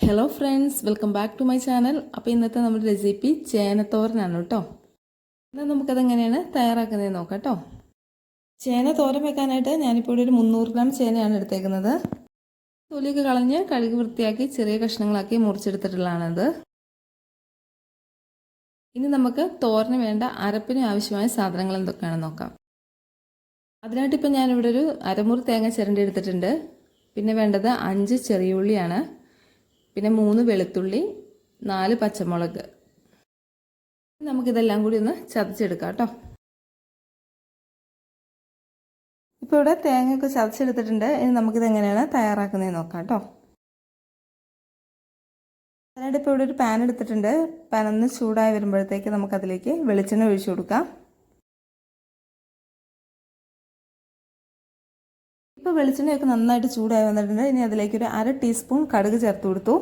Hello friends welcome back to my channel അപ്പോൾ ഇന്നത്തെ നമ്മുടെ റെസിപ്പി ചേനത്തോരനാണ് കേട്ടോ. എന്നാൽ നമുക്കതെങ്ങനെയാണ് തയ്യാറാക്കുന്നത് നോക്കാം കേട്ടോ. ചേന തോരൻ വെക്കാനായിട്ട് ഞാനിപ്പോൾ ഒരു മുന്നൂറ് ഗ്രാം ചേനയാണ് എടുത്തേക്കുന്നത്. തൊലിയൊക്കെ കളഞ്ഞ് കഴുകി വൃത്തിയാക്കി ചെറിയ കഷ്ണങ്ങളാക്കി മുറിച്ചെടുത്തിട്ടുള്ളതാണത്. ഇനി നമുക്ക് തോരന് വേണ്ട അരപ്പിന് ആവശ്യമായ സാധനങ്ങൾ എന്തൊക്കെയാണെന്ന് നോക്കാം. അതിനായിട്ട് ഇപ്പം ഞാനിവിടെ ഒരു അരമുറി തേങ്ങ ചിരണ്ടി എടുത്തിട്ടുണ്ട്. പിന്നെ വേണ്ടത് അഞ്ച് ചെറിയ ഉള്ളിയാണ്. പിന്നെ മൂന്ന് വെളുത്തുള്ളി നാല് പച്ചമുളക്. നമുക്കിതെല്ലാം കൂടി ഒന്ന് ചതച്ചെടുക്കാം കേട്ടോ. ഇപ്പോൾ ഇവിടെ തേങ്ങയൊക്കെ ചതച്ചെടുത്തിട്ടുണ്ട്. ഇനി നമുക്കിത് എങ്ങനെയാണ് തയ്യാറാക്കുന്നത് നോക്കാം കേട്ടോ. അതിനായിട്ട് ഇപ്പോൾ ഇവിടെ ഒരു പാൻ എടുത്തിട്ടുണ്ട്. പാൻ ഒന്ന് ചൂടായി വരുമ്പോഴത്തേക്ക് നമുക്കതിലേക്ക് വെളിച്ചെണ്ണ ഒഴിച്ചു കൊടുക്കാം. ഇപ്പോൾ വെളിച്ചെണ്ണയൊക്കെ നന്നായിട്ട് ചൂടായി വന്നിട്ടുണ്ട്. ഇനി അതിലേക്ക് ഒരു അര ടീസ്പൂൺ കടുക് ചേർത്ത് കൊടുത്തു.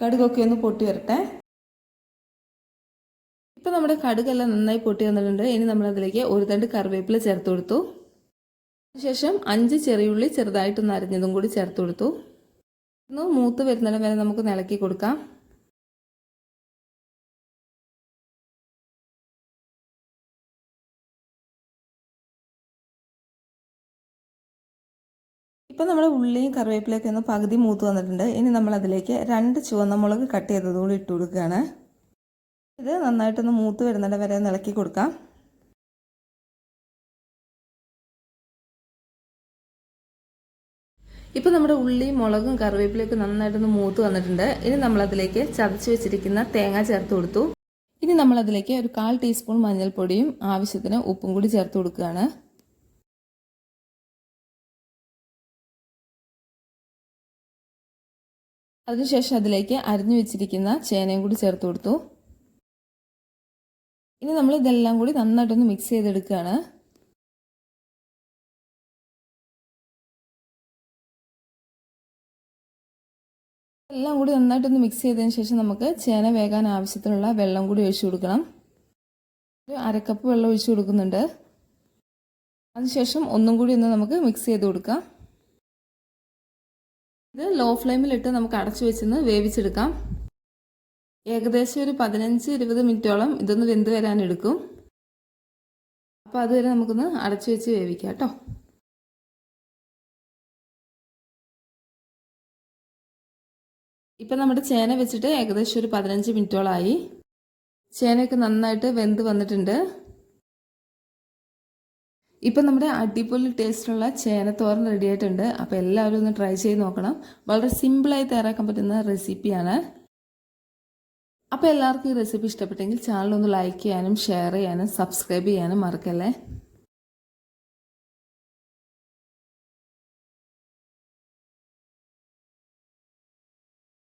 കടുകൊക്കെ ഒന്ന് പൊട്ടി വരട്ടെ. ഇപ്പോൾ നമ്മുടെ കടുകെല്ലാം നന്നായി പൊട്ടി വന്നിട്ടുണ്ട്. ഇനി നമ്മൾ അതിലേക്ക് ഒരു തണ്ട് കറിവേപ്പില ചേർത്ത് കൊടുത്തു. ശേഷം അഞ്ച് ചെറിയുള്ളി ചെറുതായിട്ടൊന്ന് അരിഞ്ഞതും കൂടി ചേർത്ത് കൊടുത്തു. ഒന്ന് മൂത്ത് വരുന്നിടം വരെ നമുക്ക് നിലക്കി കൊടുക്കാം. ഇപ്പോൾ നമ്മുടെ ഉള്ളിയും കറിവേപ്പിലൊക്കെ ഒന്ന് പകുതി മൂത്ത് വന്നിട്ടുണ്ട്. ഇനി നമ്മൾ അതിലേക്ക് രണ്ട് ചുവന്ന മുളക് കട്ട് ചെയ്തതുകൂടി ഇട്ട് കൊടുക്കുകയാണ്. ഇത് നന്നായിട്ടൊന്ന് മൂത്ത് വരുന്നിടം വരെ ഇളക്കി കൊടുക്കാം. ഇപ്പോൾ നമ്മുടെ ഉള്ളി മുളകും കറിവേപ്പിലൊക്കെ നന്നായിട്ടൊന്ന് മൂത്ത് വന്നിട്ടുണ്ട്. ഇനി നമ്മളതിലേക്ക് ചതച്ച് വെച്ചിരിക്കുന്ന തേങ്ങ ചേർത്ത് കൊടുത്തു. ഇനി നമ്മളതിലേക്ക് ഒരു കാൽ ടീസ്പൂൺ മഞ്ഞൾപ്പൊടിയും ആവശ്യത്തിന് ഉപ്പും കൂടി ചേർത്ത് കൊടുക്കുകയാണ്. അതിനുശേഷം അതിലേക്ക് അരിഞ്ഞു വെച്ചിരിക്കുന്ന ചേനയും കൂടി ചേർത്ത് കൊടുത്തു. ഇനി നമ്മൾ ഇതെല്ലാം കൂടി നന്നായിട്ടൊന്ന് മിക്സ് ചെയ്തെടുക്കുകയാണ്. എല്ലാം കൂടി നന്നായിട്ടൊന്ന് മിക്സ് ചെയ്തതിന് ശേഷം നമുക്ക് ചേന വേകാൻ ആവശ്യത്തിനുള്ള വെള്ളം കൂടി ഒഴിച്ചു കൊടുക്കണം. ഒരു അരക്കപ്പ് വെള്ളം ഒഴിച്ചു കൊടുക്കുന്നുണ്ട്. അതിനുശേഷം ഒന്നും കൂടി ഒന്ന് നമുക്ക് മിക്സ് ചെയ്ത് കൊടുക്കാം. ഇത് ലോ ഫ്ലെയിമിലിട്ട് നമുക്ക് അടച്ചു വെച്ചൊന്ന് വേവിച്ചെടുക്കാം. ഏകദേശം ഒരു പതിനഞ്ച് ഇരുപത് മിനിറ്റോളം ഇതൊന്ന് വെന്ത് വരാൻ എടുക്കും. അപ്പോൾ അതുവരെ നമുക്കൊന്ന് അടച്ചു വെച്ച് വേവിക്കാം കേട്ടോ. ഇപ്പം നമ്മുടെ ചേന വെച്ചിട്ട് ഏകദേശം ഒരു പതിനഞ്ച് മിനിറ്റോളമായി ചേനയൊക്കെ നന്നായിട്ട് വെന്ത് വന്നിട്ടുണ്ട്. ഇപ്പം നമ്മുടെ അടിപൊളി ടേസ്റ്റുള്ള ചേനത്തോരൻ റെഡി ആയിട്ടുണ്ട്. അപ്പോൾ എല്ലാവരും ഒന്ന് ട്രൈ ചെയ്ത് നോക്കണം. വളരെ സിമ്പിളായി തയ്യാറാക്കാൻ പറ്റുന്ന റെസിപ്പിയാണ് അപ്പോൾ എല്ലാവർക്കും ഈ റെസിപ്പി ഇഷ്ടപ്പെട്ടെങ്കിൽ ചാനൽ ഒന്ന് ലൈക്ക് ചെയ്യാനും ഷെയർ ചെയ്യാനും സബ്സ്ക്രൈബ് ചെയ്യാനും മറക്കല്ലേ?